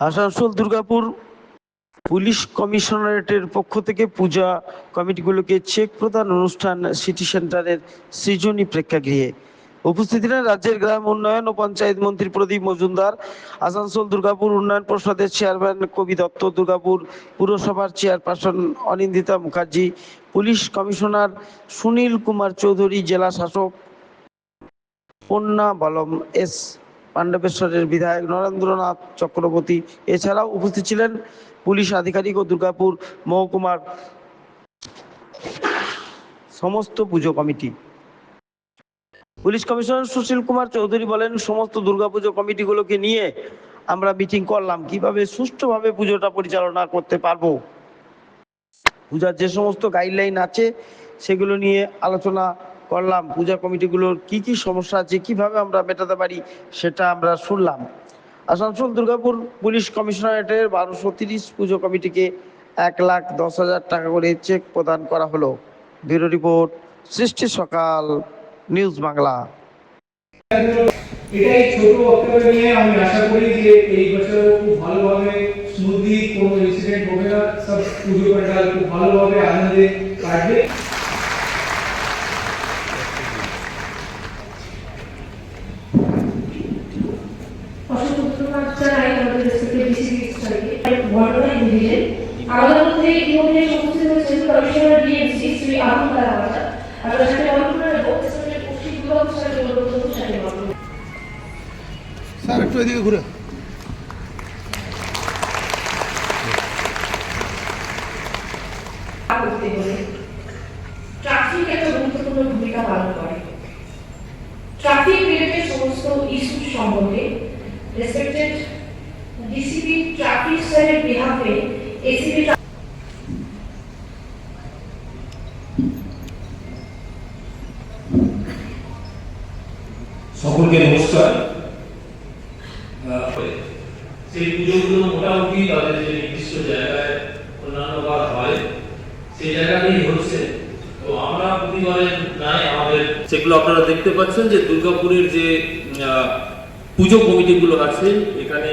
Asansol Durgapur police কমিশনারেটের পক্ষ থেকে পূজা কমিটিগুলোকে check প্রদান অনুষ্ঠান সিটি সেন্টারের সৃজনী প্রেক্ষাগৃহে। উপস্থিত ছিলেন রাজ্যের গ্রাম উন্নয়ন ও পঞ্চায়েত মন্ত্রী প্রদীপ মজুমদার, আসানসোল দুর্গাপুর উন্নয়ন পর্ষদের চেয়ারম্যান কবি দত্ত, দুর্গাপুর পুরসভার chairperson Anindita Mukherjee, police commissioner Sunil Kumar Chowdhury, জেলা শাসক পন্না বলম এস পাণ্ডবেশ্বরের বিধায়ক নরেন্দ্রনাথ চক্রবর্তী। এছাড়াও উপস্থিত ছিলেন পুলিশ আধিকারিক ও দুর্গাপুর মহকুমার সমস্ত পুজো committee. Police commissioner Sushil Kumar Chowdhury বলেন, সমস্ত দুর্গাপুজো কমিটিগুলোকে নিয়ে আমরা মিটিং করলাম। কীভাবে সুষ্ঠুভাবে পুজোটা পরিচালনা করতে পারব? পূজার যে সমস্ত গাইডলাইন আছে, সেগুলো নিয়ে আলোচনা করলাম, পূজা কমিটিগুলোর কি কি সমস্যা আছে, কীভাবে আমরা মেটাতে পারি সেটা আমরা শুনলাম। আসানসোল দুর্গাপুর পুলিশ কমিশনারেটের বারোশো তিরিশ পুজো কমিটিকে এক লাখ দশ হাজার টাকা করে চেক প্রদান করা হলো। ব্যুরো রিপোর্ট, সৃষ্টি সকাল, নিউজ বাংলা। ছোট নিয়ে আমি আশা করি যে এই বছর খুব ভালোভাবে কোনো ইনসিডেন্ট হবে না। সব পুজো প্যান্ডাল খুব ভালোভাবে আনন্দে কাটবে অসংখ্য ধন্যবাদ জানাই আমাদের রেসপেক্টেড ডিসিপি স্যারকে বর্তমানে আমাদের মধ্যে ইতিমধ্যে উপস্থিত হয়েছেন কমিশনার ডিএমসি শ্রী আবুল কালাম আজাদ আমরা সাথে নেব স্যার একটু এদিকে ঘুরে। করতে হলে ট্রাফিক একটা গুরুত্বপূর্ণ ভূমিকা পালন করে। ট্রাফিক রিলেটেড সমস্ত ইস্যু সম্বন্ধে রেসপেক্টেড ডিসিপি ট্রাফিক স্যারের বিহাফে এসিপি সকলকে নমস্কার। সেই পুজোগুলো মোটামুটি তাদের যে নির্দিষ্ট জায়গায় অন্যান্য বার হয় সেই জায়গাতেই হচ্ছে। তো আমরা প্রতিবারে নাই আমাদের সেগুলো আপনারা দেখতে পাচ্ছেন যে দুর্গাপুরের যে আহ, পুজো কমিটিগুলো আছে এখানে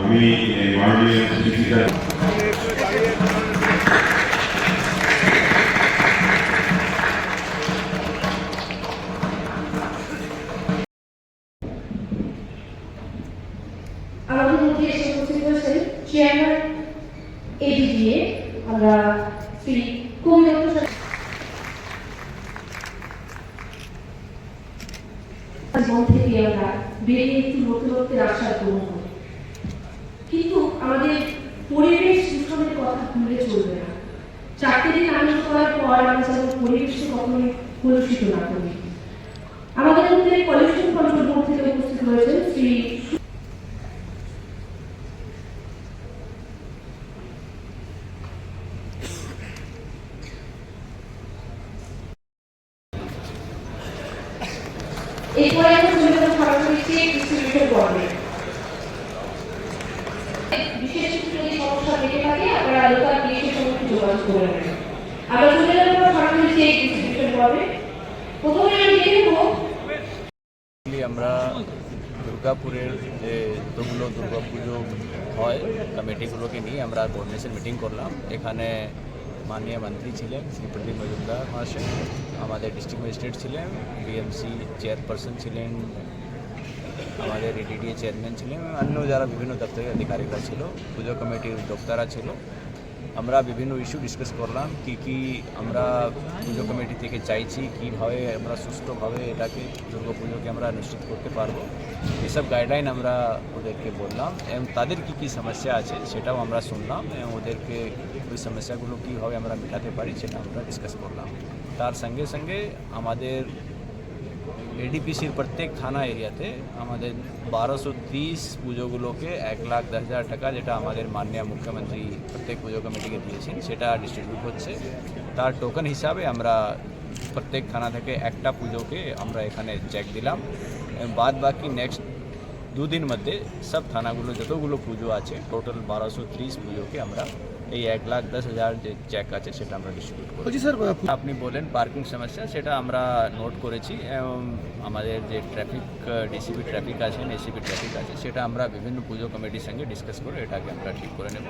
আমি মাননীয় শিক্ষিকা আমাদের মধ্যে এসে উপস্থিত হয়েছেন আমরা শ্রী কবি দত্ত স্যার জীবন থেকে আমরা বেরিয়ে একটু নতুনত্বের আশা গ্রহণ করি। কিন্তু আমাদের পরিবেশ দূষণের কথা ভুলে চলবে না। চারটে দিন আমি করার পর আমরা যেন পরিবেশকে কখনোই কলুষিত না করি। আমাদের মধ্যে পলিউশন কন্ট্রোল বোর্ড থেকে উপস্থিত হয়েছেন শ্রী এরপরে আমরা চলে যাব সরাসরি চেক ডিস্ট্রিবিউশন পর্বে বিশেষ যদি সমস্যা থেকে থাকে, আপনারা ডিএসের সঙ্গে যোগাযোগ করে নেবেন। আমরা চলে যাব সরাসরি চেক ডিস্ট্রিবিউশন পর্বে প্রথমে আমি দেখে আমরা দুর্গাপুরের যে যতগুলো দুর্গাপুজো হয় কমিটিগুলোকে নিয়ে আমরা কোঅর্ডিনেশন মিটিং করলাম। এখানে মাননীয় মন্ত্রী ছিলেন, শ্রী প্রদীপ মজুমদার মহাশয়, আমাদের ডিস্ট্রিক্ট ম্যাজিস্ট্রেট ছিলেন বিএমসি চেয়ারপারসন ছিলেন, আমাদের এডিডিএ চেয়ারম্যান ছিলেন অন্য যারা বিভিন্ন দপ্তরের আধিকারিকরা ছিল, পুজো কমিটির উদ্যোক্তারা ছিল। আমরা বিভিন্ন ইস্যু ডিসকাস করলাম, কি কি আমরা পুজো কমিটি থেকে চাইছি, কীভাবে আমরা সুষ্ঠুভাবে এটাকে দুর্গা পুজোকে আমরা নিশ্চিত করতে পারব, এসব গাইডলাইন আমরা ওদেরকে বললাম এবং তাদের কি কি সমস্যা আছে সেটাও আমরা শুনলাম এবং ওদেরকে ওই সমস্যাগুলো কীভাবে আমরা মেটাতে পারি সেটা আমরা ডিসকাস করলাম। তার সঙ্গে সঙ্গে আমাদের এডিপিসির প্রত্যেক থানা এরিয়াতে আমাদের বারোশো তিরিশ পুজোগুলোকে এক লাখ দশ হাজার টাকা যেটা আমাদের মাননীয় মুখ্যমন্ত্রী প্রত্যেক পুজো কমিটিকে দিয়েছেন, সেটা ডিস্ট্রিবিউট হচ্ছে। তার টোকেন হিসাবে আমরা প্রত্যেক থানা থেকে একটা পুজোকে আমরা এখানে চেক দিলাম। বাদ বাকি নেক্সট দুদিন মধ্যে সব থানাগুলো যতগুলো পুজো আছে টোটাল বারোশো ত্রিশ পুজোকে আমরা এই এক লাখ দশ হাজার যে চেক আছে সেটা আমরা ডিস্ট্রিবিউট করেছি। স্যার আপনি বলেন পার্কিং সমস্যা সেটা আমরা নোট করেছি। এবং আমাদের যে ট্রাফিক ডিসিপি ট্রাফিক আছেন এসিপি ট্রাফিক আছে সেটা আমরা বিভিন্ন পুজো কমিটির সঙ্গে ডিসকাস করে এটাকে আমরা ঠিক করে নেব।